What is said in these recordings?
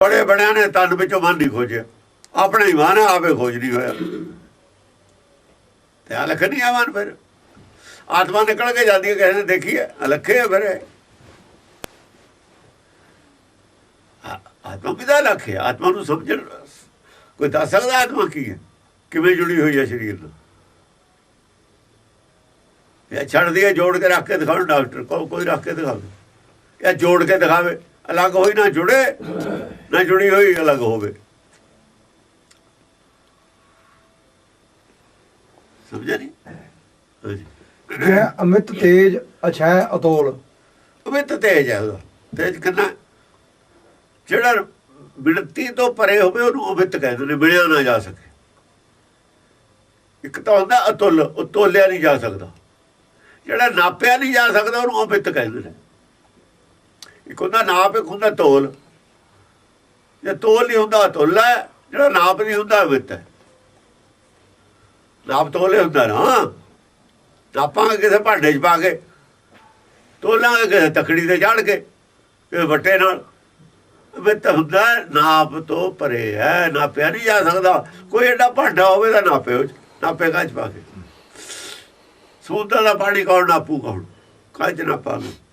ਬੜੇ ਬਣਿਆ ਨੇ, ਤਨ ਵਿੱਚੋਂ ਮਨ ਨਹੀਂ ਖੋਜਿਆ। ਆਪਣਾ ਹੀ ਮਨ ਆਪੇ ਖੋਜ ਨਹੀਂ ਹੋਇਆ। ਤੇ ਅਲਖ ਨਹੀਂ ਆ ਮਨ ਫਿਰ। ਆਤਮਾ ਨਿਕਲ ਕੇ ਜਾਂਦੀ ਹੈ ਕਿਸੇ ਨੇ ਦੇਖੀ ਹੈ ਅਲਖੇ ਫਿਰ। ਆਤਮਾ ਕਿਦਾ ਅਲਖ ਹੈ ਆਤਮਾ ਨੂੰ ਸਮਝਣ, ਕੋਈ ਦੱਸ ਸਕਦਾ ਆਤਮਾ ਕੀ ਹੈ? ਕਿਵੇਂ ਜੁੜੀ ਹੋਈ ਹੈ ਸਰੀਰ ਨਾਲ? ਇਹ ਛੱਡਦੀ ਹੈ ਜੋੜ ਕੇ ਰੱਖ ਕੇ ਦਿਖਾਉਣ ਡਾਕਟਰ ਕੋ ਕੋਈ ਰੱਖ ਕੇ ਦਿਖਾਵੇ। ਇਹ ਜੋੜ ਕੇ ਦਿਖਾਵੇ। ਅਲੱਗ ਹੋਈ ਨਾ ਜੁੜੇ ਨਾ ਜੁੜੀ ਹੋਈ ਅਲੱਗ ਹੋਵੇ। ਸਮਝਿਆ ਨਹੀਂ ਜੈ ਅਮਿਤ ਤੇਜ ਅਛੈ ਅਤੋਲ। ਅਮਿਤ ਤੇਜ ਹੈ। ਉਹਦਾ ਤੇਜ ਕਿੰਨਾ? ਜਿਹੜਾ ਬਿਨਤੀ ਤੋਂ ਪਰੇ ਹੋਵੇ ਉਹਨੂੰ ਅਮਿਤ ਕਹਿੰਦੇ ਨੇ ਮਿਲਿਆ ਨਾ ਜਾ ਸਕੇ। ਇੱਕ ਤਾਂ ਹੁੰਦਾ ਅਤੁੱਲ ਉਹ ਤੋਲਿਆ ਨਹੀਂ ਜਾ ਸਕਦਾ। ਜਿਹੜਾ ਨਾਪਿਆ ਨਹੀਂ ਜਾ ਸਕਦਾ ਉਹਨੂੰ ਅਮਿਤ ਕਹਿੰਦੇ ਨੇ। ਇੱਕ ਹੁੰਦਾ ਨਾਪ ਇੱਕ ਹੁੰਦਾ ਤੋਲ ਜੇ ਤੋਲ ਨਹੀਂ ਹੁੰਦਾ ਤੋਲਾ ਜਿਹੜਾ ਨਾਪ ਨਹੀਂ ਹੁੰਦਾ, ਵਿੱਤ ਹੈ। ਨਾਪ ਤੋਲੇ ਹੁੰਦਾ ਨਾ। ਨਾਪਾਂਗੇ ਕਿਸੇ ਭਾਂਡੇ 'ਚ ਪਾ ਕੇ ਤੋਲਾਂਗੇ ਕਿਸੇ ਤਕੜੀ ਤੇ ਚੜ ਕੇ, ਕਿਸੇ ਵੱਟੇ ਨਾਲ। ਵਿੱਤ ਹੁੰਦਾ ਨਾਪ ਤੋਂ ਪਰੇ ਹੈ, ਨਾਪਿਆ ਨਹੀਂ ਜਾ ਸਕਦਾ। ਕੋਈ ਐਡਾ ਭਾਂਡਾ ਹੋਵੇ ਤਾਂ ਨਾਪੇ ਉਹ ਨਾਪੇ ਕੱਚ ਪਾ ਕੇ। ਸਮੁੰਦਰ ਦਾ ਪਾਣੀ ਕੌਣ ਨਾਪੂ ਕੌਣ? ਕੱਚ ਨਾਪਾਂਗੇ? ਹਾਂਜੀ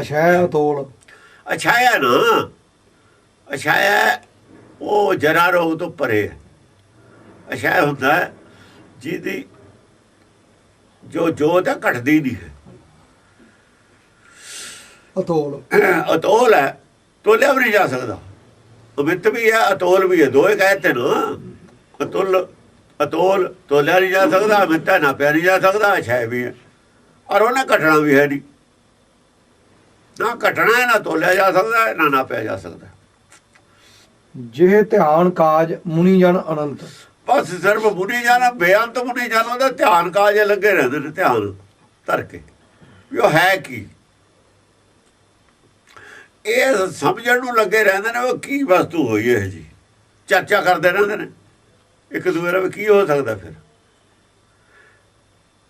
ਅਛੈ ਅਤੋਲ। ਅਛਾਇਆ ਨਾ। ਅਛਾਇਆ ਉਹ ਜਰਾ ਰੋਗ ਤੋਂ ਪਰੇ ਹੈ। ਅਛਾਇਆ ਹੁੰਦਾ ਜਿਹਦੀ ਜੋ ਜੋਤ ਹੈ ਘਟਦੀ ਨਹੀਂ ਹੈ। ਅਤੋਲ। ਅਤੋਲ ਹੈ ਤੋਲਿਆ ਵੀ ਨਹੀਂ ਜਾ ਸਕਦਾ। ਅਮਿਤ ਵੀ ਹੈ ਅਤੋਲ ਵੀ ਹੈ। ਦੋਏ ਕਹਤੇ ਨਾ। ਅਤੁਲ ਅਤੋਲ ਤੋਲਿਆ ਨਹੀਂ ਜਾ ਸਕਦਾ ਅਮਿਤ ਹੈ ਨਾਪਿਆ ਨਹੀਂ ਜਾ ਸਕਦਾ ਅਛਾਇਆ ਵੀ ਹੈ। ਔਰ ਉਹਨੇ ਘਟਣਾ ਵੀ ਹੈ ਨਹੀਂ। ਨਾ ਘਟਣਾ ਹੈ ਨਾ ਤੋਲਿਆ ਜਾ ਸਕਦਾ ਹੈ, ਨਾ ਨਾਪਿਆ ਜਾ ਸਕਦਾ। ਜਿਹ ਧਿਆਨ ਕਾਜ ਮੁਨੀ ਜਨ ਅਨੰਤ। ਬਸ ਸਿਰਫ ਮੁਨੀ ਜਾਣਾ ਬੇਅੰਤ ਮੁਨੀ ਜਾਣਾ ਉਹਦਾ ਧਿਆਨ ਕਾਜ ਲੱਗੇ ਰਹਿੰਦੇ ਨੇ ਧਿਆਨ ਧਰ ਕੇ। ਵੀ ਉਹ ਹੈ ਕੀ? ਇਹ ਸਮਝਣ ਨੂੰ ਲੱਗੇ ਰਹਿੰਦੇ ਨੇ ਉਹ ਕੀ ਵਸਤੂ ਹੋਈ ਇਹ ਜੀ? ਚਰਚਾ ਕਰਦੇ ਰਹਿੰਦੇ ਨੇ। ਇੱਕ ਦੂਜੇ ਨਾਲ ਵੀ ਕੀ ਹੋ ਸਕਦਾ ਫਿਰ?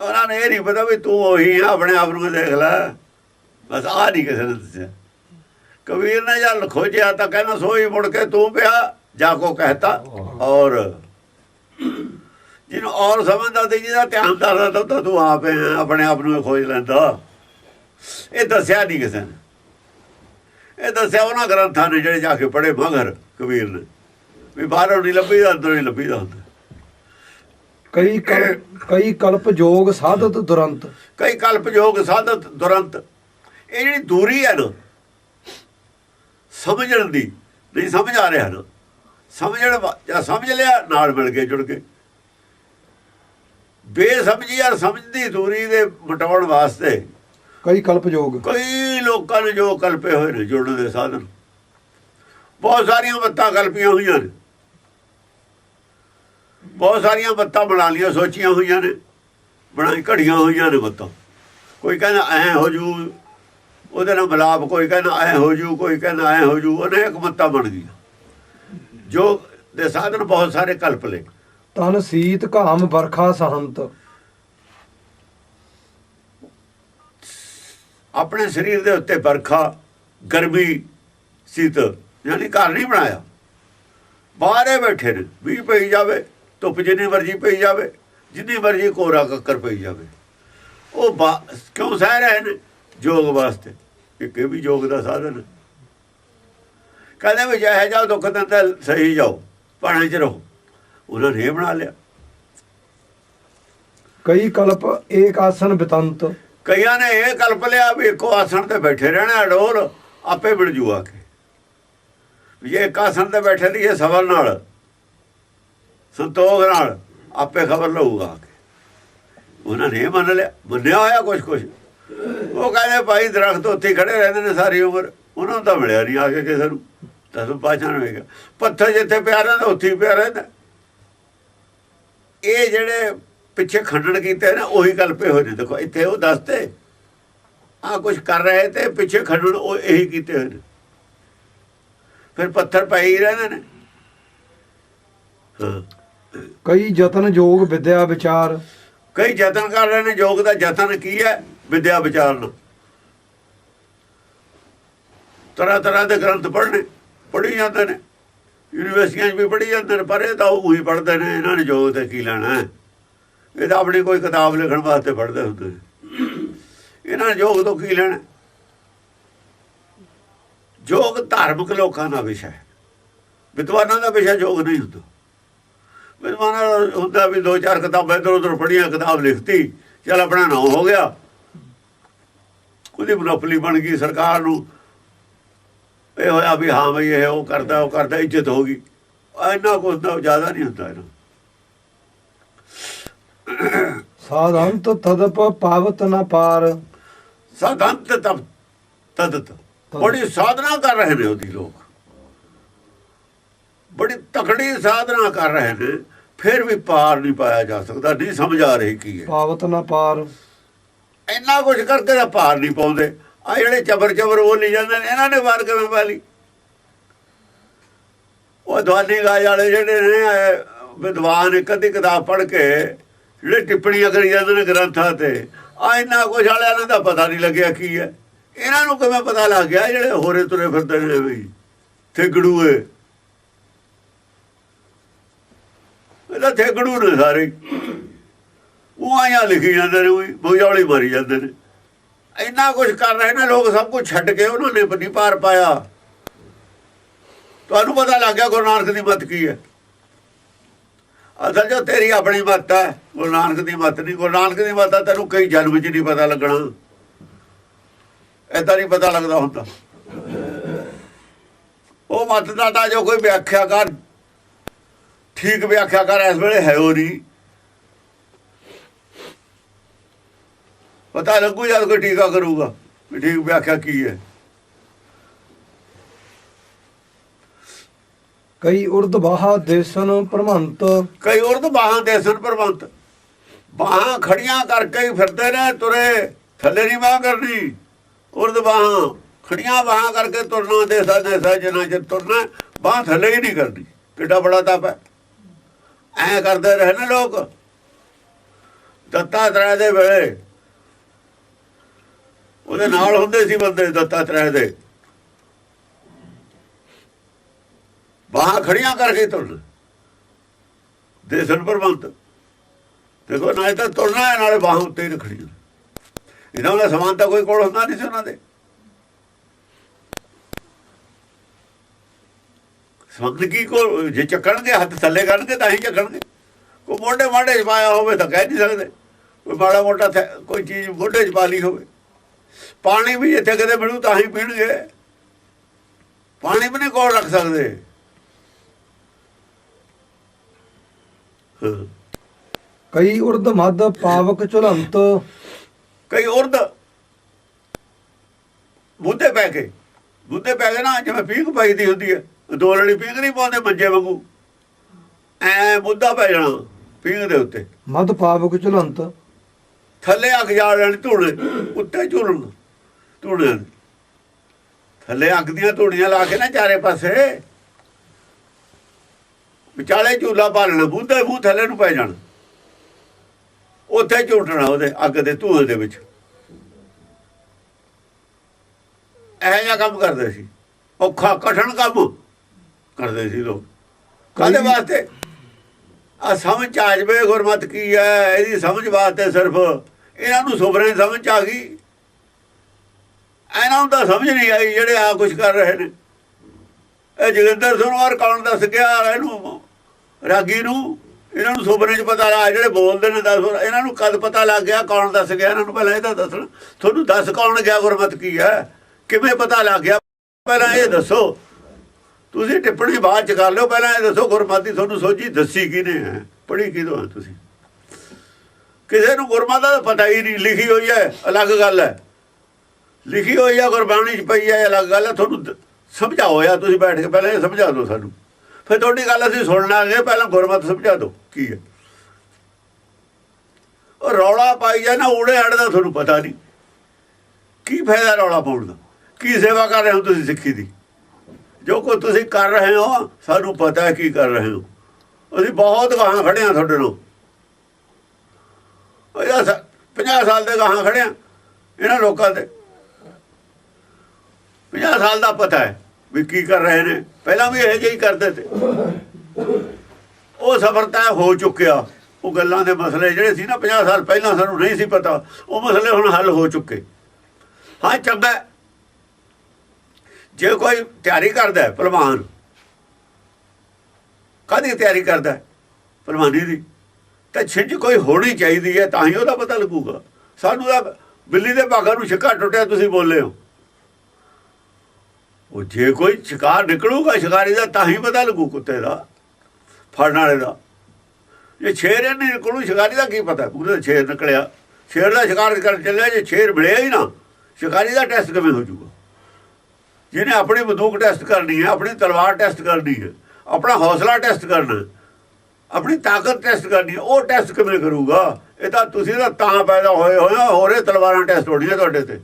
ਉਹਨਾਂ ਨੇ ਇਹ ਨਹੀਂ ਪਤਾ ਵੀ ਤੂੰ ਉਹੀ ਆ ਆਪਣੇ ਆਪ ਨੂੰ ਦੇਖ ਲੈ। ਬਸ ਆ ਨਹੀਂ ਕਿਸੇ ਨੇ ਦੱਸਿਆ। ਕਬੀਰ ਨੇ ਜਦ ਖੋਜਿਆ ਤਾਂ ਕਹਿੰਦਾ ਸੋਈ ਮੁੜ ਕੇ ਤੂੰ ਪਿਆ ਜਾ ਕੋ ਕਹਤਾ। ਔਰ ਜਿਹਨੂੰ ਔਰ ਸਮਝਦਾ ਤੇ ਜਿਹਦਾ ਧਿਆਨ ਕਰਦਾ ਤਾਂ ਤੂੰ ਆਪੇ ਆਪਣੇ ਆਪ ਨੂੰ ਹੀ ਖੋਜ ਲੈਂਦਾ। ਇਹ ਦੱਸਿਆ ਨਹੀਂ ਕਿਸੇ ਨੇ। ਇਹ ਦੱਸਿਆ ਉਹਨਾਂ ਗ੍ਰੰਥਾਂ ਨੇ ਜਿਹੜੇ ਜਾ ਕੇ ਪੜ੍ਹੇ ਮਗਰ ਕਬੀਰ ਨੇ। ਵੀ ਬਾਹਰੋਂ ਨਹੀਂ ਲੱਭੀਦਾ ਅੰਦਰੋਂ ਨਹੀਂ ਲੱਭੀਦਾ ਹੁੰਦਾ। ਕਈ ਕਈ ਕਲਪ ਜੋਗ ਸਾਧਤ ਦੁਰੰਤ। ਕਈ ਕਲਪ ਯੋਗ ਸਾਧਤ ਦੁਰੰਤ। ਇਹ ਜਿਹੜੀ ਦੂਰੀ ਹੈ ਨਾ ਸਮਝਣ ਦੀ ਨਹੀਂ ਸਮਝ ਆ ਰਿਹਾ ਨਾ। ਸਮਝਣ ਜਾਂ ਸਮਝ ਲਿਆ ਨਾਲ ਮਿਲ ਕੇ ਜੁੜ ਕੇ। ਬੇਸਮਝੀ ਯਾਰ ਸਮਝਦੀ ਦੂਰੀ ਦੇ ਮਟਾਉਣ ਵਾਸਤੇ ਕਈ ਕਲਪ ਜੋਗ ਕਈ ਲੋਕਾਂ ਨੇ ਜੋ ਕਲਪੇ ਹੋਏ ਨੇ ਜੁੜਨ ਦੇ ਸਾਧਨ। ਬਹੁਤ ਸਾਰੀਆਂ ਬੱਤਾਂ ਕਲਪੀਆਂ ਹੋਈਆਂ ਨੇ। ਬਹੁਤ ਸਾਰੀਆਂ ਬੱਤਾਂ ਬਣਾ ਲੀਆਂ ਸੋਚੀਆਂ ਹੋਈਆਂ ਨੇ। ਬਣਾਈ ਘੜੀਆਂ ਹੋਈਆਂ ਨੇ ਬੱਤਾਂ ਕੋਈ ਕਹਿੰਦਾ ਐ ਹੋ ਜੂ ਉਹਦੇ ਨਾਲ ਮਿਲਾਪ ਕੋਈ ਕਹਿੰਦਾ ਐ ਹੋ ਜੂ ਕੋਈ ਕਹਿੰਦਾ ਐ ਹੋ ਜੂ ਉਹਨੇ ਇੱਕ ਬੱਤਾਂ ਬਣ ਗਈਆਂ ਜੋ ਦੇ ਸਾਧਨ ਬਹੁਤ ਸਾਰੇ ਕਲਪ ਲਏ ਤਨ ਸੀਤ ਘਾਮ ਵਰਖਾ ਸਹੰਤ। ਆਪਣੇ ਸਰੀਰ ਦੇ ਉੱਤੇ ਵਰਖਾ ਗਰਮੀ ਸੀਤ ਯਾਨੀ ਘਰ ਨਹੀਂ ਬਣਾਇਆ। ਬਾਹਰੇ ਬੈਠੇ ਨੇ ਵੀ ਪਈ ਜਾਵੇ ਧੁੱਪ ਜਿੰਨੀ ਮਰਜ਼ੀ ਪਈ ਜਾਵੇ ਜਿੰਨੀ ਮਰਜ਼ੀ ਕੋਰਾ ਕੱਕਰ ਪਈ ਜਾਵੇ। ਉਹ ਕਿਉਂ ਸਹਿ ਰਹੇ ਨੇ? ਜੋਗ ਵਾਸਤੇ। ਇੱਕ ਇਹ ਵੀ ਜੋਗ ਦਾ ਸਾਧਨ। ਕਹਿੰਦੇ ਵੀ ਜਾਇ ਜਾਓ ਦੁੱਖ ਦਿੰਦਾ ਸਹੀ ਜਾਓ ਪਾਣੀ ਚ ਰਹੋ। ਉਹਨਾਂ ਨੇ ਇਹ ਬਣਾ ਲਿਆ। ਕਈ ਕਲਪ ਏਕ ਆਸਨ ਬਿਤੰਤ। ਕਈਆਂ ਨੇ ਇਹ ਕਲਪ ਲਿਆ ਵੀ ਇੱਕੋ ਆਸਣ ਤੇ ਬੈਠੇ ਰਹਿਣਾ ਅਡੋਲ ਆਪੇ ਮਿਲ ਜੂ ਆ ਕੇ। ਵੀ ਜੇ ਇੱਕ ਆਸਣ ਤੇ ਬੈਠੇ ਰਹੀਏ ਸਬਰ ਨਾਲ ਸੰਤੋਖ ਨਾਲ ਆਪੇ ਖਬਰ ਲਊਗਾ ਉਹਨਾਂ ਨੇ ਇਹ ਮੰਨ ਲਿਆ। ਮੰਨਿਆ ਹੋਇਆ ਕੁਝ ਕੁਝ ਉਹ ਕਹਿੰਦੇ ਭਾਈ ਦਰਖਤ ਉੱਥੇ ਖੜੇ ਰਹਿੰਦੇ ਨੇ ਸਾਰੀ ਉਮਰ। ਉਹਨਾਂ ਨੂੰ ਤਾਂ ਮਿਲਿਆ ਨਹੀਂ ਆ ਕੇ ਕਿਸੇ ਨੂੰ। ਤਦੋਂ ਪਾਛਾਣ ਹੋਏਗਾ ਪੱਥਰ ਜਿੱਥੇ ਪਿਆ ਰਹਿੰਦਾ ਉੱਥੇ ਹੀ ਪਿਆ ਰਹਿੰਦਾ। ਇਹ ਜਿਹੜੇ ਪਿੱਛੇ ਖੰਡਨ ਕੀਤੇ ਨੇ ਉਹੀ ਕਲਪੇ ਹੋਏ ਨੇ ਦੇਖੋ ਇੱਥੇ ਉਹ ਦੱਸਤੇ ਆ ਕੁਝ ਕਰ ਰਹੇ ਤੇ ਪਿੱਛੇ ਖੰਡਨ ਉਹ ਇਹੀ ਕੀਤੇ ਹੋਏ ਨੇ। ਫਿਰ ਪੱਥਰ ਪਏ ਹੀ ਰਹਿੰਦੇ ਨੇ। ਕਈ ਯਤਨ ਜੋਗ ਵਿਦਿਆ ਵਿਚਾਰ। ਕਈ ਯਤਨ ਕਰ ਰਹੇ ਨੇ ਯੋਗ ਦਾ ਯਤਨ ਕੀ ਹੈ? ਵਿਦਿਆ ਵਿਚਾਰਨ। ਤਰ੍ਹਾਂ ਤਰ੍ਹਾਂ ਦੇ ਗ੍ਰੰਥ ਪੜ੍ਹਨੇ, ਪੜ੍ਹੀ ਜਾਂਦੇ ਨੇ। ਯੂਨੀਵਰਸਿਟੀਆਂ 'ਚ ਵੀ ਪੜ੍ਹੀ ਜਾਂਦੇ ਨੇ, ਪਰ ਇਹ ਤਾਂ ਉਹੀ ਪੜ੍ਹਦੇ ਨੇ, ਇਹਨਾਂ ਨੇ ਜੋਗ ਤੇ ਕੀ ਲੈਣਾ ਇਹ ਤਾਂ ਆਪਣੀ ਕੋਈ ਕਿਤਾਬ ਲਿਖਣ ਵਾਸਤੇ ਪੜ੍ਹਦੇ ਹੁੰਦੇ ਨੇ। ਇਹਨਾਂ ਨੇ ਜੋਗ ਤੋਂ ਕੀ ਲੈਣਾ ਜੋਗ ਧਾਰਮਿਕ ਲੋਕਾਂ ਦਾ ਵਿਸ਼ਾ ਹੈ। ਵਿਦਵਾਨਾਂ ਦਾ ਵਿਸ਼ਾ ਜੋਗ ਨਹੀਂ ਹੁੰਦਾ। ਵਿਦਵਾਨਾਂ ਦਾ ਹੁੰਦਾ ਵੀ ਦੋ ਚਾਰ ਕਿਤਾਬਾਂ ਇੱਧਰ ਉੱਧਰ ਪੜ੍ਹੀਆਂ, ਕਿਤਾਬ ਲਿਖਤੀ, ਚੱਲ ਆਪਣਾ ਨਾਮ ਹੋ ਗਿਆ। ਉਹਦੀ ਮਨੋਪਲੀ ਬਣ ਗਈ ਸਰਕਾਰ ਨੂੰ। ਇਹ ਹੋਇਆ ਵੀ ਹਾਂ ਬਈ ਇਹ ਉਹ ਕਰਦਾ ਉਹ ਕਰਦਾ ਇੱਜ਼ਤ ਹੋ ਗਈ। ਇੰਨਾ ਕੁਝ ਤਾਂ ਜ਼ਿਆਦਾ ਨਹੀਂ ਹੁੰਦਾ ਇਹਨਾਂ। ਸਾਧੰਤ ਤਦਪ ਪਾਵਤ ਨ ਪਾਰ। ਸਾਧੰਤ ਤਪ ਤਦਤ। ਬੜੀ ਸਾਧਨਾ ਕਰ ਰਹੇ ਨੇ ਉਹਦੀ ਲੋਕ। ਬੜੀ ਤਕੜੀ ਸਾਧਨਾ ਕਰ ਰਹੇ ਨੇ। ਫਿਰ ਵੀ ਪਾਰ ਨਹੀਂ ਪਾਇਆ ਜਾ ਸਕਦਾ ਨਹੀਂ ਸਮਝ ਆ ਰਹੀ ਕੀ ਹੈ। ਪਾਵਤ ਨ ਪਾਰ। ਇੰਨਾ ਕੁਝ ਕਰਕੇ ਤਾਂ ਪਾਰ ਨਹੀਂ ਪਾਉਂਦੇ। ਆ ਜਿਹੜੇ ਚਬਰ ਚਬਰ ਬੋਲੀ ਜਾਂਦੇ ਨੇ, ਇਹਨਾਂ ਨੇ ਵਾਰ ਕਿਵੇਂ ਪਾ ਲਈ ਉਹ ਦਵਾਨੀ ਗਾਜ ਵਾਲੇ ਜਿਹੜੇ ਨੇ, ਵਿਦਵਾਨ ਇੱਕ ਅੱਧੀ ਕਿਤਾਬ ਪੜ੍ਹ ਕੇ ਜਿਹੜੇ ਟਿੱਪਣੀਆਂ ਕਰੀ ਜਾਂਦੇ ਨੇ ਗ੍ਰੰਥਾਂ ਤੇ ਆ ਇੰਨਾ ਕੁਝ ਵਾਲਿਆਂ ਨੂੰ ਤਾਂ ਪਤਾ ਨਹੀਂ ਲੱਗਿਆ ਕੀ ਹੈ। ਇਹਨਾਂ ਨੂੰ ਕਿਵੇਂ ਪਤਾ ਲੱਗ ਗਿਆ ਜਿਹੜੇ ਹੋਰੇ ਤੁਰੇ ਫਿਰਦੇ ਨੇ ਵੀ, ਥੇਗੜੂਏ। ਇਹਦਾ ਥੇਗੜੂ ਨੇ ਸਾਰੇ। ਉਹ ਆਇਆ ਲਿਖੀ ਜਾਂਦੇ ਨੇ, ਉਹੀ ਬੋਝੌਲੀ ਮਾਰੀ ਜਾਂਦੇ ਨੇ। ਇੰਨਾ ਕੁਝ ਕਰ ਰਹੇ ਨੇ ਲੋਕ, ਸਭ ਕੁਝ ਛੱਡ ਕੇ ਉਹਨਾਂ ਨੇ ਨਹੀਂ ਪਾਰ ਪਾਇਆ। ਤੁਹਾਨੂੰ ਪਤਾ ਲੱਗ ਗਿਆ ਗੁਰੂ ਨਾਨਕ ਦੀ ਮੱਤ ਕੀ ਹੈ? ਅਸਲ ਜੋ ਤੇਰੀ ਆਪਣੀ ਮੱਤ ਹੈ, ਗੁਰੂ ਨਾਨਕ ਦੀ ਮੱਤ ਨਹੀਂ। ਗੁਰੂ ਨਾਨਕ ਦੀ ਮਤ ਆ ਤੈਨੂੰ ਕਈ ਜਨਮ 'ਚ ਨਹੀਂ ਪਤਾ ਲੱਗਣਾ। ਏਦਾਂ ਨਹੀਂ ਪਤਾ ਲੱਗਦਾ ਹੁੰਦਾ। ਉਹ ਮਤ ਦਾ ਤਾਂ ਜੋ ਕੋਈ ਵਿਆਖਿਆ ਕਰ, ਠੀਕ ਵਿਆਖਿਆ ਕਰ, ਇਸ ਵੇਲੇ ਹੈ ਉਹ ਨਹੀਂ। ਪਤਾ ਲੱਗੂ ਜਦ ਕੋਈ ਟੀਕਾ ਕਰੂਗਾ ਵੀ ਠੀਕ ਵਿਆਖਿਆ ਕੀ ਹੈ। ਕਈ ਉਰਦ ਬਾਹਾ ਦੇਸਨ ਪ੍ਰਮੰਤ ਕਈ ਉਰਦ ਬਾਹਾਂ ਦੇ ਸਨ ਪਰਵੰਤ ਬਾਹਾਂ ਖੜੀਆਂ ਕਰਕੇ ਹੀ ਫਿਰਦੇ ਨੇ ਤੁਰੇ। ਥੱਲੇ ਨਹੀਂ ਬਾਹ ਕਰਨੀ। ਉਰਦ ਬਾਹਾਂ ਖੜੀਆਂ ਬਾਹਾਂ ਕਰਕੇ ਤੁਰਨਾ ਦੇ ਸਕਦੇ ਸਜਣਾ ਚ ਤੁਰਨਾ ਬਾਹ ਥੱਲੇ ਹੀ ਨਹੀਂ ਕਰਨੀ। ਕਿੱਡਾ ਬੜਾ ਤਪ ਹੈ। ਐ ਕਰਦੇ ਰਹੇ ਨੇ ਲੋਕ। ਦੱਤਾਤਰੇయ ਦੇ ਵੇਲੇ। ਉਹਦੇ ਨਾਲ ਹੁੰਦੇ ਸੀ ਬੰਦੇ ਦੱਤਾ ਦੱਤਾਤਰੇయ ਦੇ। ਬਾਹਾਂ ਖੜੀਆਂ ਕਰਕੇ ਤੁਰਨ। ਦੇਸਨ ਪਰਵੰਤ ਦੇਖੋ ਨਾ ਤਾਂ ਤੁਰਨਾ ਹੈ, ਨਾਲੇ ਬਾਹਾਂ ਉੱਤੇ ਹੀ ਰੱਖਣੀਆਂ। ਇਹਨਾਂ ਦਾ ਸਮਾਨ ਤਾਂ ਕੋਈ ਕੋਲ ਹੁੰਦਾ ਨਹੀਂ ਸੀ ਉਹਨਾਂ ਦੇ। ਸਮਾਨ ਕੀ ਕੋ ਜੇ ਚੱਕਣਗੇ, ਹੱਥ ਥੱਲੇ ਕਰਨਗੇ, ਤਾਂ ਹੀ ਚੱਕਣਗੇ। ਕੋਈ ਮੋਢੇ ਮਾਢੇ 'ਚ ਪਾਇਆ ਹੋਵੇ ਤਾਂ ਕਹਿ ਨਹੀਂ ਸਕਦੇ। ਕੋਈ ਮਾੜਾ ਮੋਟਾ ਥੈ- ਕੋਈ ਚੀਜ਼ ਮੋਢੇ 'ਚ ਪਾ ਲਈ ਹੋਵੇ। ਪਾਣੀ ਵੀ ਇੱਥੇ ਕਿਤੇ ਮਿਲੂ ਤਾਂ ਹੀ ਪੀਣਗੇ। ਪਾਣੀ ਵੀ ਨਹੀਂ ਕੋਲ ਰੱਖ ਸਕਦੇ। ਕਈ ਉਰਦ ਮਦ ਪਾਵਕ ਝੁਲੰਤ। ਕਈ ਉਰਦ ਮੁੱਦੇ ਪੈ ਕੇ। ਮੁੱਦੇ ਪੈ ਕੇ ਨਾ ਜਿਵੇਂ ਪੀਂਘ ਪਾਈਦੀ ਹੁੰਦੀ ਹੈ। ਦੋ ਲੜੀ ਪੀਂਘ ਨਹੀਂ ਪਾਉਂਦੇ ਮੰਜੇ ਵਾਂਗੂ। ਐ ਮੁੱਦਾ ਪੈ ਜਾਣਾ ਪੀਂਘ ਦੇ ਉੱਤੇ। ਮਦ ਪਾਵਕ ਝੁਲੰਤ। ਥੱਲੇ ਅੱਗ ਜਾ ਲੈਣੀ ਧੂਣੇ ਉੱਤੇ ਝੂਲਣ ਧੂਣੇ ਥੱਲੇ ਅੱਗ ਦੀਆਂ ਧੂਣੀਆਂ ਲਾ ਕੇ ਨਾ ਚਾਰੇ ਪਾਸੇ। ਵਿਚਾਲੇ ਝੂਲਾ ਪਾਲਣਾ ਬੁੱਧੇ ਮੂੰਹ ਥੱਲੇ ਨੂੰ ਪੈ ਜਾਣਾ। ਉੱਥੇ ਝੂਟਣਾ ਉਹਦੇ ਅੱਗ ਦੇ ਧੂਏ ਦੇ ਵਿੱਚ। ਇਹ ਜਿਹਾ ਕੰਮ ਕਰਦੇ ਸੀ। ਔਖਾ ਕਠਨ ਕੰਮ ਕਰਦੇ ਸੀ ਲੋਕ। ਕਾਹਦੇ ਵਾਸਤੇ? ਆ ਸਮਝ ਆ ਜਵੇ ਗੁਰਮਤ ਕੀ ਹੈ ਇਹਦੀ ਸਮਝ ਵਾਸਤੇ ਸਿਰਫ ਇਹਨਾਂ ਨੂੰ ਸੁਭਰੇ ਸਮਝ 'ਚ ਆ ਗਈ। ਇਹਨਾਂ ਨੂੰ ਤਾਂ ਸਮਝ ਨਹੀਂ ਆਈ ਜਿਹੜੇ ਆ ਕੁਝ ਕਰ ਰਹੇ ਨੇ। ਇਹ ਜਗਿੰਦਰ ਸੁਨਵਾਰ ਕੌਣ ਦੱਸ ਗਿਆ ਇਹਨੂੰ? ਰਾਗੀ ਨੂੰ? ਇਹਨਾਂ ਨੂੰ ਸੁਪਨੇ 'ਚ ਪਤਾ ਲੱਗਾ, ਜਿਹੜੇ ਬੋਲਦੇ ਨੇ ਦੱਸ, ਇਹਨਾਂ ਨੂੰ ਕਦ ਪਤਾ ਲੱਗ ਗਿਆ ਕੌਣ ਦੱਸ ਗਿਆ? ਇਹਨਾਂ ਨੂੰ ਪਹਿਲਾਂ ਇਹਦਾ ਦੱਸਣ। ਤੁਹਾਨੂੰ ਦੱਸ ਕੌਣ ਗਿਆ, ਗੁਰਮਤ ਕੀ ਹੈ? ਕਿਵੇਂ ਪਤਾ ਲੱਗ ਗਿਆ? ਪਹਿਲਾਂ ਇਹ ਦੱਸੋ। ਤੁਸੀਂ ਟਿੱਪਣੀ ਬਾਅਦ ਚ ਕਰ ਲਿਓ, ਪਹਿਲਾਂ ਇਹ ਦੱਸੋ ਗੁਰਮਤਿ ਤੁਹਾਨੂੰ ਸੋਝੀ ਦੱਸੀ ਕਿਹਨੇ ਹੈ? ਪੜ੍ਹੀ ਕਿਦੋਂ ਤੁਸੀਂ? ਕਿਸੇ ਨੂੰ ਗੁਰਮਤਿ ਦਾ ਪਤਾ ਹੀ ਨਹੀਂ, ਲਿਖੀ ਹੋਈ ਹੈ, ਅਲੱਗ ਗੱਲ ਹੈ। ਲਿਖੀ ਹੋਈ ਹੈ, ਗੁਰਬਾਣੀ ਚ ਪਈ ਹੈ ਅਲੱਗ ਗੱਲ ਹੈ। ਤੁਹਾਨੂੰ ਸਮਝਾਓ ਯਾ ਤੁਸੀਂ ਬੈਠ ਕੇ ਪਹਿਲਾਂ ਇਹ ਸਮਝਾ ਦਿਓ ਸਾਨੂੰ। ਫਿਰ ਤੁਹਾਡੀ ਗੱਲ ਅਸੀਂ ਸੁਣ ਲਾਂਗੇ, ਪਹਿਲਾਂ ਗੁਰਮਤਿ ਸਮਝਾ ਦਿਓ, ਕੀ ਹੈ। ਉਹ ਰੌਲਾ ਪਾਈ ਜਾ ਨਾ, ਊੜੇ ਹੜ ਦਾ ਤੁਹਾਨੂੰ ਪਤਾ ਨਹੀਂ। ਕੀ ਫਾਇਦਾ ਰੌਲਾ ਪਾਉਣ ਦਾ? ਕੀ ਸੇਵਾ ਕਰ ਰਹੇ ਹੋ ਤੁਸੀਂ ਸਿੱਖੀ ਦੀ? ਜੋ ਕੋ ਤੁਸੀਂ ਕਰ ਰਹੇ ਹੋ, ਸਾਨੂੰ ਪਤਾ ਹੈ ਕੀ ਕਰ ਰਹੇ ਹੋ। ਅਸੀਂ ਬਹੁਤ ਗਾਹਾਂ ਖੜੇ ਆ ਤੁਹਾਡੇ ਨਾਲ। 50 ਸਾਲ ਦੇ ਗਾਹਾਂ ਖੜੇ ਇਹਨਾਂ ਲੋਕਾਂ ਦੇ 50 ਸਾਲ ਦਾ ਪਤਾ ਹੈ ਵੀ ਕੀ ਕਰ ਰਹੇ ਨੇ। ਪਹਿਲਾਂ ਵੀ ਇਹੋ ਜਿਹੀ ਹੀ ਕਰਦੇ ਤੇ। ਉਹ ਸਬਰ ਤੈਅ ਹੋ ਚੁੱਕਿਆ। ਉਹ ਗੱਲਾਂ ਦੇ ਮਸਲੇ ਜਿਹੜੇ ਸੀ ਨਾ 50 ਸਾਲ ਪਹਿਲਾਂ ਸਾਨੂੰ ਨਹੀਂ ਸੀ ਪਤਾ। ਉਹ ਮਸਲੇ ਹੁਣ ਹੱਲ ਹੋ ਚੁੱਕੇ। ਹਾਂ, ਚੰਗਾ ਜੇ ਕੋਈ ਤਿਆਰੀ ਕਰਦਾ ਹੈ ਪਹਿਲਵਾਨ ਕਾਹਦੀ ਤਿਆਰੀ ਕਰਦਾ ਹੈ? ਪਹਿਲਵਾਨੀ ਦੀ। ਤਾਂ ਛਿੰਝ ਕੋਈ ਹੋਣੀ ਚਾਹੀਦੀ ਹੈ, ਤਾਂ ਹੀ ਉਹਦਾ ਪਤਾ ਲੱਗੂਗਾ। ਸਾਨੂੰ ਤਾਂ ਬਿੱਲੀ ਦੇ ਭਾਗਾਂ ਨੂੰ ਛਿੱਕਾ ਟੁੱਟਿਆ ਤੁਸੀਂ ਬੋਲੇ ਹੋ। ਉਹ ਜੇ ਕੋਈ ਸ਼ਿਕਾਰ ਨਿਕਲੂਗਾ ਸ਼ਿਕਾਰੀ ਦਾ, ਤਾਂ ਹੀ ਪਤਾ ਲੱਗੂ ਕੁੱਤੇ ਦਾ, ਫੜਨ ਵਾਲੇ ਦਾ। ਜੇ ਸ਼ੇਰ ਇਹ ਨਹੀਂ ਨਿਕਲੂ, ਸ਼ਿਕਾਰੀ ਦਾ ਕੀ ਪਤਾ? ਪੂਰੇ ਸ਼ੇਰ ਨਿਕਲਿਆ। ਸ਼ੇਰ ਦਾ ਸ਼ਿਕਾਰ ਕਰਨ ਚੱਲਿਆ, ਜੇ ਸ਼ੇਰ ਮਿਲਿਆ ਹੀ ਨਾ, ਸ਼ਿਕਾਰੀ ਦਾ ਟੈਸਟ ਕਿਵੇਂ ਹੋ ਜਾਊਗਾ? ਜਿਹਨੇ ਆਪਣੀ ਬੰਦੂਕ ਟੈਸਟ ਕਰਨੀ ਹੈ, ਆਪਣੀ ਤਲਵਾਰ ਟੈਸਟ ਕਰਨੀ ਹੈ, ਆਪਣਾ ਹੌਸਲਾ ਟੈਸਟ ਕਰਨਾ ਆਪਣੀ ਤਾਕਤ ਟੈਸਟ ਕਰਨੀ ਉਹ ਟੈਸਟ ਕਿਵੇਂ ਕਰੂਗਾ? ਇਹ ਤਾਂ ਤੁਸੀਂ ਤਾਂ ਤਾਂ ਪੈਦਾ ਹੋਏ ਹੋਏ ਹੋ, ਹੋਰੇ ਤਲਵਾਰਾਂ ਟੈਸਟ ਹੋਣੀਆਂ ਤੁਹਾਡੇ ਤੇ।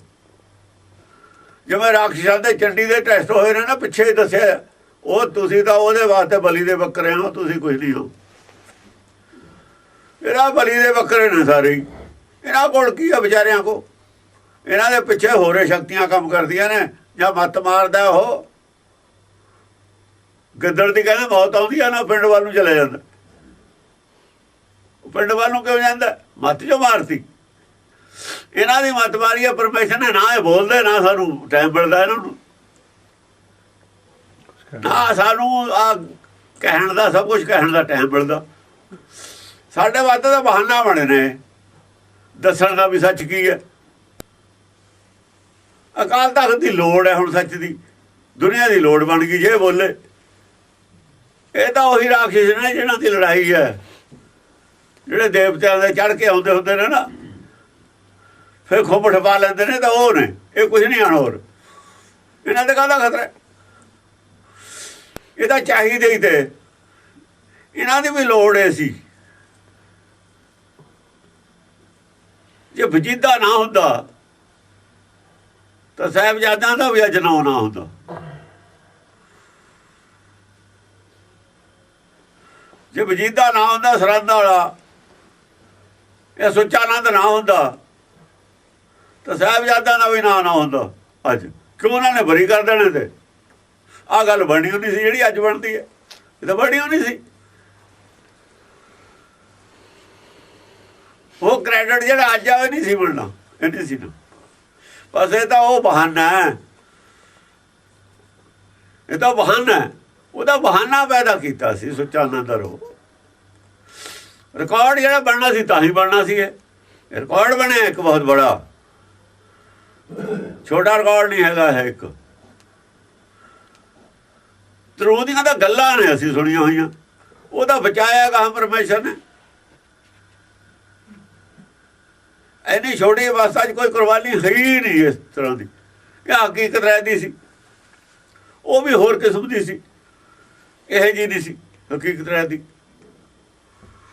ਜਿਵੇਂ ਰਾਖਸ਼ਾਂ ਦੇ ਚੰਡੀ ਦੇ ਟੈਸਟ ਹੋਏ ਨੇ ਨਾ, ਪਿੱਛੇ ਦੱਸਿਆ ਉਹ ਤੁਸੀਂ ਤਾਂ ਉਹਦੇ ਵਾਸਤੇ ਬਲੀ ਦੇ ਬੱਕਰੇ ਹੋ, ਤੁਸੀਂ ਕੁਝ ਨਹੀਂ ਹੋ। ਇਹਨਾਂ ਬਲੀ ਦੇ ਬੱਕਰੇ ਨੇ ਸਾਰੇ ਹੀ। ਇਹਨਾਂ ਕੋਲ ਕੀ ਆ ਵਿਚਾਰਿਆਂ ਕੋ ਇਹਨਾਂ ਦੇ ਪਿੱਛੇ ਹੋਰੇ ਸ਼ਕਤੀਆਂ ਕੰਮ ਕਰਦੀਆਂ ਨੇ, ਜਾਂ ਮੱਤ ਮਾਰਦਾ ਉਹ। ਗਿੱਦੜ ਦੀ ਕਹਿੰਦੇ ਮੌਤ ਆਉਂਦੀ ਆ, ਨਾ ਪਿੰਡ ਵੱਲ ਨੂੰ ਚਲੇ ਜਾਂਦਾ। ਪਿੰਡ ਵੱਲੋਂ ਕਿਉਂ ਜਾਂਦਾ? ਮੱਤ ਜੋ ਮਾਰਤੀ। ਇਹਨਾਂ ਦੀ ਮੱਤ ਮਾਰੀ ਆ, ਪਰਮੇਸ਼ਰ ਨੇ ਨਾ ਇਹ ਬੋਲਦੇ, ਨਾ ਸਾਨੂੰ ਟਾਈਮ ਮਿਲਦਾ ਇਹਨਾਂ ਨੂੰ। ਨਾ ਸਾਨੂੰ ਆ ਕਹਿਣ ਦਾ, ਸਭ ਕੁਝ ਕਹਿਣ ਦਾ ਟਾਈਮ ਮਿਲਦਾ। ਸਾਡੇ ਵਾਸਤੇ ਤਾਂ ਬਹਾਨਾ ਬਣੇ ਨੇ। ਦੱਸਣ ਦਾ ਵੀ ਸੱਚ ਕੀ ਹੈ? ਅਕਾਲ ਤਖਤ ਦੀ ਲੋੜ ਹੈ ਹੁਣ ਸੱਚ ਦੀ। ਦੁਨੀਆ ਦੀ ਲੋੜ ਬਣ ਗਈ, ਜੇ ਬੋਲੇ। ਇਹ ਤਾਂ ਉਹੀ ਰਾਖਸ਼ ਨੇ ਜਿਹਨਾਂ ਦੀ ਲੜਾਈ ਹੈ। ਜਿਹੜੇ ਦੇਵਤਿਆਂ ਦੇ ਚੜ ਕੇ ਆਉਂਦੇ ਹੁੰਦੇ ਨੇ ਨਾ, ਫਿਰ ਖੁੰਬ ਠਪਾ ਲੈਂਦੇ ਨੇ ਤਾਂ ਉਹ ਨੇ, ਇਹ ਕੁਝ ਨਹੀਂ ਆਣ ਹੋਰ। ਇਹਨਾਂ ਦੇ ਕਾਹਦਾ ਖਤਰਾ? ਇਹ ਤਾਂ ਚਾਹੀਦੇ ਹੀ ਤੇ। ਇਹਨਾਂ ਦੀ ਵੀ ਲੋੜ ਏ ਸੀ। ਜੇ ਵਜੀਦਾ ਨਾ ਹੁੰਦਾ, ਤਾਂ ਸਾਹਿਬਜ਼ਾਦਿਆਂ ਦਾ ਵੀ ਅਜਨਾ ਨਾ ਹੁੰਦਾ। ਜੇ ਵਜੀਦਾ ਨਾ ਹੁੰਦਾ ਸਰੰਦ ਵਾਲਾ ਇਹ ਸੁੱਚਾ ਆਨੰਦ ਨਾ ਹੁੰਦਾ। ਤਾਂ ਸਾਹਿਬਜ਼ਾਦਿਆਂ ਦਾ ਵੀ ਨਾਂ ਨਾ ਹੁੰਦਾ। ਅੱਜ ਕਿਉਂ ਉਹਨਾਂ ਨੇ ਬਰੀ ਕਰ ਦੇਣੇ ਤੇ? ਆ ਗੱਲ ਬਣੀ ਹੁੰਦੀ ਸੀ ਜਿਹੜੀ ਅੱਜ ਬਣਦੀ ਹੈ। ਇਹ ਤਾਂ ਬਣੀ ਹੁੰਦੀ ਸੀ। ਉਹ ਕ੍ਰੈਡਿਟ ਜਿਹੜਾ ਅੱਜ ਆ ਉਹ ਨਹੀਂ ਸੀ ਮਿਲਣਾ। ਇਹ ਨਹੀਂ ਸੀ ਨਾ। ਬਸ ਇਹ ਤਾਂ ਉਹ ਬਹਾਨਾ ਹੈ। ਇਹ ਤਾਂ ਬਹਾਨਾ ਹੈ। ਉਹਦਾ ਬਹਾਨਾ ਪੈਦਾ ਕੀਤਾ ਸੀ ਸੁੱਚਾ ਆਨੰਦ ਉਹ ਰਿਕਾਰਡ ਜਿਹੜਾ ਬਣਨਾ ਸੀ ਤਾਂ ਹੀ ਬਣਨਾ ਸੀ ਇਹ। ਰਿਕਾਰਡ ਬਣਿਆ ਇੱਕ ਬਹੁਤ ਬੜਾ। ਛੋਟਾ ਰਿਕਾਰਡ ਨਹੀਂ ਹੈਗਾ ਹੈ ਇੱਕ। ਤਰੋਦੀਆਂ ਤਾਂ ਗੱਲਾਂ ਨੇ ਅਸੀਂ ਸੁਣੀਆਂ ਹੋਈਆਂ। ਉਹਦਾ ਬਚਾਇਆ ਗਾ ਪਰਮੇਸ਼ਰ ਨੇ? ਐਨੀ ਛੋਟੀ ਅਵਸਥਾ 'ਚ ਕੋਈ ਕੁਰਬਾਨੀ ਹੈ ਹੀ ਨਹੀਂ ਇਸ ਤਰ੍ਹਾਂ ਦੀ। ਇਹ ਹਕੀਕਤ ਰਹਿਦੀ ਸੀ। ਉਹ ਵੀ ਹੋਰ ਕਿਸਮ ਦੀ ਸੀ। ਇਹ ਜੀ ਨਹੀਂ ਸੀ। ਹਕੀਕਤ ਰਹਿਦੀ।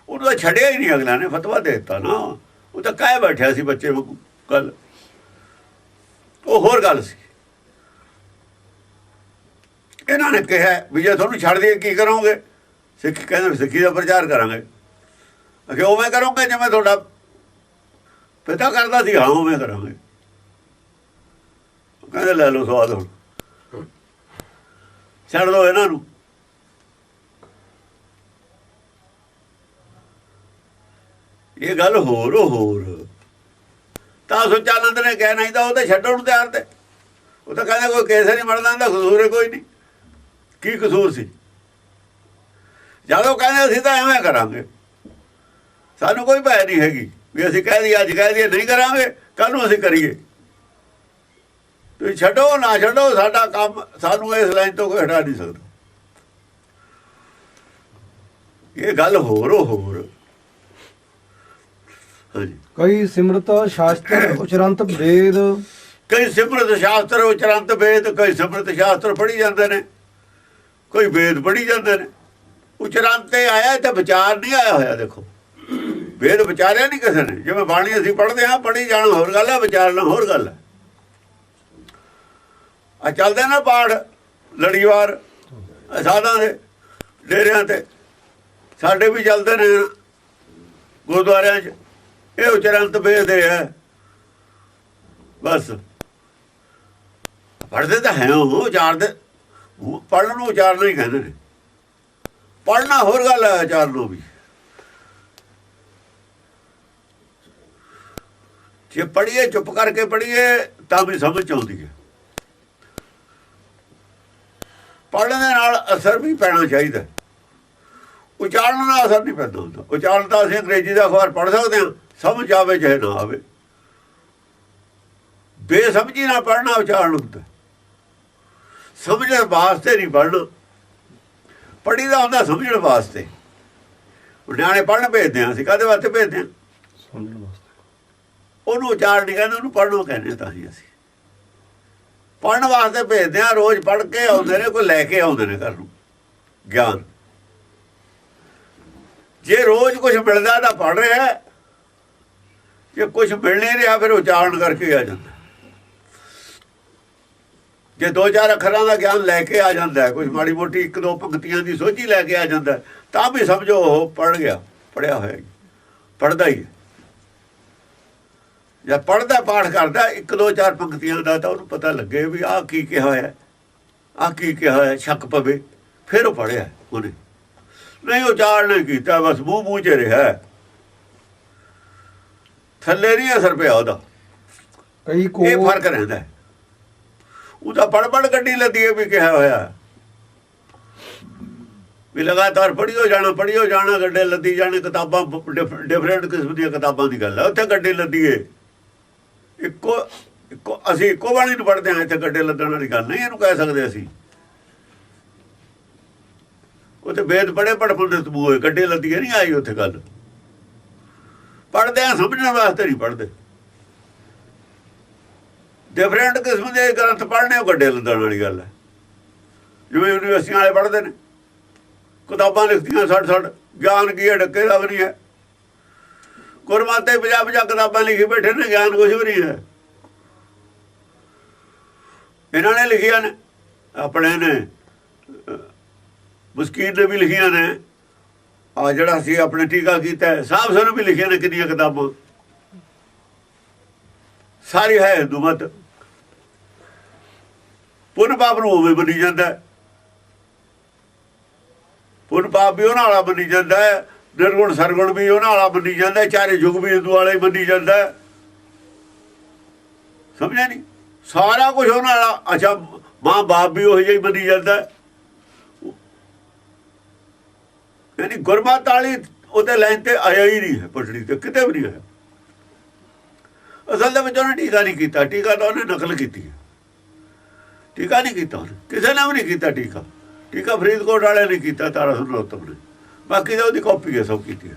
ਉਹਨੂੰ ਤਾਂ ਛੱਡਿਆ ਹੀ ਨਹੀਂ ਅਗਲਾ ਨੇ, ਫਤਵਾ ਦੇ ਦਿੱਤਾ ਨਾ। ਉਹ ਤਾਂ ਕਾਇ ਬੈਠਿਆ ਸੀ ਬੱਚੇ ਵਾਂਗੂ ਕੱਲ। ਉਹ ਹੋਰ ਗੱਲ ਸੀ। ਇਹਨਾਂ ਨੇ ਕਿਹਾ, ਵੀ ਜੇ ਤੁਹਾਨੂੰ ਛੱਡ ਦਈਏ, ਕੀ ਕਰੋਗੇ? ਸਿੱਖ ਕਹਿੰਦੇ ਸਿੱਖੀ ਦਾ ਪ੍ਰਚਾਰ ਕਰਾਂਗੇ। ਅਖੇ ਉਵੇਂ ਕਰੋਗੇ ਜਿਵੇਂ ਤੁਹਾਡਾ ਪਿਤਾ ਕਰਦਾ ਸੀ, ਹਾਂ, ਉਵੇਂ ਕਰਾਂਗੇ। ਕਹਿੰਦੇ, ਲੈ ਲਓ ਸਵਾਦ ਹੁਣ। ਛੱਡ ਦਿਓ ਇਹਨਾਂ ਨੂੰ। ਇਹ ਗੱਲ ਹੋਰ ਹੋਰ। ਤਾਂ ਸੁਚਾਨੰਦ ਨੇ ਕਹਿਣਾ ਨਹੀਂ ਤਾਂ ਉਹ ਤਾਂ ਛੱਡਣ ਨੂੰ ਤਿਆਰ ਤੇ। ਉਹ ਤਾਂ ਕਹਿੰਦਾ ਕੋਈ ਕੇਸ ਨਹੀਂ ਮਰਦਾ ਦਾ ਕਸੂਰ ਕੋਈ ਨਹੀਂ। ਕੀ ਕਸੂਰ ਸੀ? ਜਦੋਂ ਕਹਿੰਦੇ, ਅਸੀਂ ਤਾਂ ਐਵੇਂ ਕਰਾਂਗੇ। ਸਾਨੂੰ ਕੋਈ ਭੈ ਨਹੀਂ ਹੈਗੀ ਵੀ ਅਸੀਂ ਕਹਿ ਦਈਏ, ਅੱਜ ਕਹਿ ਦਈਏ, ਨਹੀਂ ਕਰਾਂਗੇ ਕੱਲ ਨੂੰ ਅਸੀਂ ਕਰੀਏ। ਤੁਸੀਂ ਛੱਡੋ, ਨਾ ਛੱਡੋ, ਸਾਡਾ ਕੰਮ, ਸਾਨੂੰ ਇਸ ਲਾਈਨ ਤੋਂ ਕੋਈ ਹਟਾ ਨਹੀਂ ਸਕਦਾ। ਇਹ ਗੱਲ ਹੋਰ ਹੋਰ। ਹਾਂਜੀ। ਕਈ ਸਿਮਰਤ ਸ਼ਾਸਤਰ ਉਚਰੰਤ ਵੇਦ। ਕਈ ਸਿਮਰਤ ਸ਼ਾਸਤਰ ਉਚਰੰਤ ਵੇਦ ਕਈ ਸਿਮਰਤ ਸ਼ਾਸਤਰ ਪੜ੍ਹੀ ਜਾਂਦੇ ਨੇ ਕੋਈ ਵੇਦ ਪੜ੍ਹੀ ਜਾਂਦੇ ਨੇ। ਉਚਰੰਤ ਤੇ ਆਇਆ ਤੇ ਵਿਚਾਰ ਨਹੀਂ ਆਇਆ ਹੋਇਆ ਦੇਖੋ। ਵੇਦ ਵਿਚਾਰਿਆ ਨਹੀਂ ਕਿਸੇ ਨੇ। ਜਿਵੇਂ ਬਾਣੀ ਅਸੀਂ ਪੜ੍ਹਦੇ ਹਾਂ ਪੜ੍ਹੀ ਜਾਣਾ ਹੋਰ ਗੱਲ ਹੈ ਵਿਚਾਰਨਾ ਹੋਰ ਗੱਲ ਹੈ। ਆ ਚੱਲਦੇ ਨਾ ਪਾਠ ਲੜੀਵਾਰ ਸਾਧਾਂ ਦੇ ਡੇਰਿਆਂ ਤੇ। ਸਾਡੇ ਵੀ ਚੱਲਦੇ ਨੇ ਗੁਰਦੁਆਰਿਆਂ 'ਚ। ਇਹ ਉਚਰੰਤ ਵੇਦ ਹੈ ਬਸ। ਪੜ੍ਹਦੇ ਤਾਂ ਹੈ ਉਹ ਉਚਾਰਦੇ। ਉਹ ਪੜ੍ਹਨ ਨੂੰ ਉਚਾਰਨਾ ਹੀ ਕਹਿੰਦੇ ਨੇ। ਪੜ੍ਹਨਾ ਹੋਰ ਗੱਲ ਹੈ ਉਚਾਰਨ ਨੂੰ ਵੀ। ਜੇ ਪੜ੍ਹੀਏ, ਚੁੱਪ ਕਰਕੇ ਪੜ੍ਹੀਏ, ਤਾਂ ਵੀ ਸਮਝ ਆਉਂਦੀ ਹੈ। ਪੜ੍ਹਨ ਦੇ ਨਾਲ ਅਸਰ ਵੀ ਪੈਣਾ ਚਾਹੀਦਾ। ਉਚਾਰਨ ਨਾਲ ਅਸਰ ਨਹੀਂ ਪੈਂਦਾ ਹੁੰਦਾ। ਉਚਾਰਨ ਤਾਂ ਅਸੀਂ ਅੰਗਰੇਜ਼ੀ ਦਾ ਅਖਬਾਰ ਪੜ੍ਹ ਸਕਦੇ ਹਾਂ। ਸਮਝ ਆਵੇ ਚਾਹੇ ਨਾ ਆਵੇ। ਬੇਸਮਝੀ ਨਾਲ ਪੜ੍ਹਨਾ ਉਚਾਰਨ ਹੁੰਦਾ ਸਮਝਣ ਵਾਸਤੇ ਨਹੀਂ ਪੜ੍ਹਨਾ। ਪੜ੍ਹੀ ਦਾ ਹੁੰਦਾ ਸਮਝਣ ਵਾਸਤੇ। ਨਿਆਣੇ ਪੜ੍ਹਨ ਭੇਜਦੇ ਹਾਂ ਅਸੀਂ ਕਾਹਦੇ ਵਾਸਤੇ ਭੇਜਦੇ ਸਮਝਣ ਵਾਸਤੇ। ਉਹਨੂੰ ਉਚਾਰਨ ਨਹੀਂ ਕਹਿੰਦੇ ਉਹਨੂੰ ਪੜ੍ਹਨੋਂ ਕਹਿੰਦੇ ਤਾਂ ਹੀ ਅਸੀਂ। ਪੜ੍ਹਨ ਵਾਸਤੇ ਭੇਜਦੇ ਆ ਰੋਜ਼ ਪੜ੍ਹ ਕੇ ਆਉਂਦੇ ਨੇ ਕੋਈ ਲੈ ਕੇ ਆਉਂਦੇ ਨੇ ਘਰ ਨੂੰ। ਗਿਆਨ। ਜੇ ਰੋਜ਼ ਕੁਝ ਮਿਲਦਾ ਤਾਂ ਪੜ੍ਹ ਰਿਹਾ। ਜੇ ਕੁਝ ਮਿਲ ਨਹੀਂ ਰਿਹਾ ਫਿਰ ਉਚਾਰਨ ਕਰਕੇ ਆ ਜਾਂਦਾ। ਜੇ ਦੋ ਚਾਰ ਅੱਖਰਾਂ ਦਾ ਗਿਆਨ ਲੈ ਕੇ ਆ ਜਾਂਦਾ ਹੈ ਕੁਝ ਮਾੜੀ ਮੋਟੀ ਇੱਕ ਦੋ ਪੰਕਤੀਆਂ ਦੀ ਸੋਝੀ ਲੈ ਕੇ ਆ ਜਾਂਦਾ, ਤਾਂ ਵੀ ਸਮਝੋ ਉਹ ਪੜ੍ਹ ਗਿਆ ਪੜਿਆ ਹੋਇਆ ਹੈ ਪੜਦਾ ਹੀ ਹੈ। ਜਦ ਪੜਦਾ ਪਾਠ ਕਰਦਾ, ਇੱਕ ਦੋ ਚਾਰ ਪੰਕਤੀਆਂ ਦਾ ਤਾਂ ਉਹਨੂੰ ਪਤਾ ਲੱਗੇ ਵੀ ਆਹ ਕੀ ਕਿਹਾ ਹੋਇਆ ਆਹ ਕੀ ਕਿਹਾ ਹੋਇਆ ਸ਼ੱਕ ਪਵੇ, ਫਿਰ ਉਹ ਪੜਿਆ ਉਹਨੇ। ਨਹੀਂ ਉਚਾਰਨ ਨਹੀਂ ਕੀਤਾ, ਬਸ ਮੂੰਹ ਮੂੰਹ ਚ ਰਿਹਾ। ਥੱਲੇ ਨਹੀਂ ਅਸਰ ਪਿਆ ਉਹਦਾ। ਕਈ ਕੋ ਇਹ ਫ਼ਰਕ ਰਹਿੰਦਾ। ਉਹਦਾ ਪੜ ਪੜ ਗੱਡੀ ਲੱਦੀ ਹੈ ਵੀ ਕਿਹਾ ਹੋਇਆ। ਵੀ ਲਗਾਤਾਰ ਪੜ੍ਹੀਓ ਜਾਣਾ ਪੜ੍ਹੀਓ ਜਾਣਾ ਗੱਡੇ ਲੱਦੀ ਜਾਣੇ ਕਿਤਾਬਾਂ ਡਿਫਰੈਂਟ ਕਿਸਮ ਦੀਆਂ ਕਿਤਾਬਾਂ ਦੀ ਗੱਲ ਹੈ। ਉੱਥੇ ਗੱਡੇ ਲੱਦੀਏ ਇੱਕੋ ਇੱਕੋ ਅਸੀਂ ਇੱਕੋ ਬਾਣੀ ਨੂੰ ਪੜ੍ਹਦੇ ਹਾਂ ਇੱਥੇ ਗੱਡੇ ਲੱਦਣ ਵਾਲੀ ਗੱਲ ਨਹੀਂ ਇਹਨੂੰ ਕਹਿ ਸਕਦੇ ਅਸੀਂ। ਉੱਥੇ ਵੇਦ ਪੜੇ ਪੜਪਣ ਦੇ ਤਬੂ ਹੋਏ ਗੱਡੇ ਲੱਦੀਏ ਨਹੀਂ ਆਈ ਉੱਥੇ ਗੱਲ। ਪੜ੍ਹਦੇ ਆ ਸਮਝਣ ਵਾਸਤੇ ਨਹੀਂ ਪੜ੍ਹਦੇ। ਡਿਫਰੈਂਟ ਕਿਸਮ ਦੇ ਗ੍ਰੰਥ ਪੜ੍ਹਨੇ ਉਹ ਗੱਡੇ ਲੱਦਣ ਵਾਲੀ ਗੱਲ ਹੈ। ਜਿਵੇਂ ਯੂਨੀਵਰਸਿਟੀਆਂ ਵਾਲੇ ਪੜ੍ਹਦੇ ਨੇ। ਕਿਤਾਬਾਂ ਲਿਖਦੀਆਂ ਛੱਡ ਛੱਡ ਗਿਆਨ ਕੀ ਹੈ ਡੱਕੇ ਦਾ ਵੀ ਨਹੀਂ ਹੈ। ਗੁਰਮਤਿ ਪੰਜਾਹ ਪੰਜਾਹ ਕਿਤਾਬਾਂ ਲਿਖੀ ਬੈਠੇ ਨੇ ਗਿਆਨ ਕੁਝ ਵੀ ਨਹੀਂ ਹੈ। ਇਹਨਾਂ ਨੇ ਲਿਖੀਆਂ ਨੇ ਆਪਣੇ ਨੇ ਅਹ, ਨੇ ਵੀ ਲਿਖੀਆਂ ਨੇ। ਆ ਜਿਹੜਾ ਸੀ ਆਪਣੇ ਟੀਕਾ ਕੀਤਾ ਸਾਹਿਬ ਸਾਨੂੰ ਵੀ ਲਿਖੀਆਂ ਨੇ ਕਿੰਨੀਆਂ ਕਿਤਾਬਾਂ। ਸਾਰੀ ਹੈ ਹਿੰਦੂ ਮਤ। ਪੁੰਨ ਪਾਪ ਨੂੰ ਉਵੇਂ ਬਣੀ ਜਾਂਦਾ ਪੁੰਨ ਪਾਪ ਵੀ ਉਹਨਾਂ ਵਾਲਾ ਬਣੀ ਜਾਂਦਾ ਨਿਰਗੁਣ ਸਰਗੁਣ ਵੀ ਉਹਨਾਂ ਵਾਲਾ ਬਣੀ ਜਾਂਦਾ ਚਾਰੇ ਯੁੱਗ ਵੀ ਹਿੰਦੂ ਵਾਲਾ ਹੀ ਬਣੀ ਜਾਂਦਾ ਸਮਝਿਆ ਨਹੀਂ? ਸਾਰਾ ਕੁਝ ਉਹਨਾਂ ਵਾਲਾ, ਅੱਛਾ ਮਾਂ ਬਾਪ ਵੀ ਉਹ ਜਿਹਾ ਹੀ ਬਣੀ ਜਾਂਦਾ ਹੈ ਯਾਨੀ ਗੁਰਮਤ ਵਾਲੀ ਉਹਦੇ ਲਾਈਨ ਤੇ ਆਇਆ ਹੀ ਨਹੀਂ ਹੈ ਪਟੜੀ ਤੇ ਕਿਤੇ ਵੀ ਨਹੀਂ ਹੈ ਅਸਲ ਦੇ ਵਿੱਚ ਉਹਨੇ ਟੀਕਾ ਨਹੀਂ ਕੀਤਾ, ਟੀਕਾ ਤਾਂ ਉਹਨੇ ਨਕਲ ਕੀਤੀ ਹੈ। ਟੀਕਾ ਨਹੀਂ ਕੀਤਾ ਉਹਨੇ, ਕਿਸੇ ਨੇ ਵੀ ਨਹੀਂ ਕੀਤਾ ਟੀਕਾ। ਟੀਕਾ ਫਰੀਦਕੋਟ ਵਾਲੇ ਨੇ ਕੀਤਾ ਤਾਰਾ ਸੁਨੋਤਮ ਨੇ। ਬਾਕੀ ਤਾਂ ਉਹਦੀ ਕਾਪੀ ਹੈ, ਸਭ ਕੀਤੀ ਹੈ।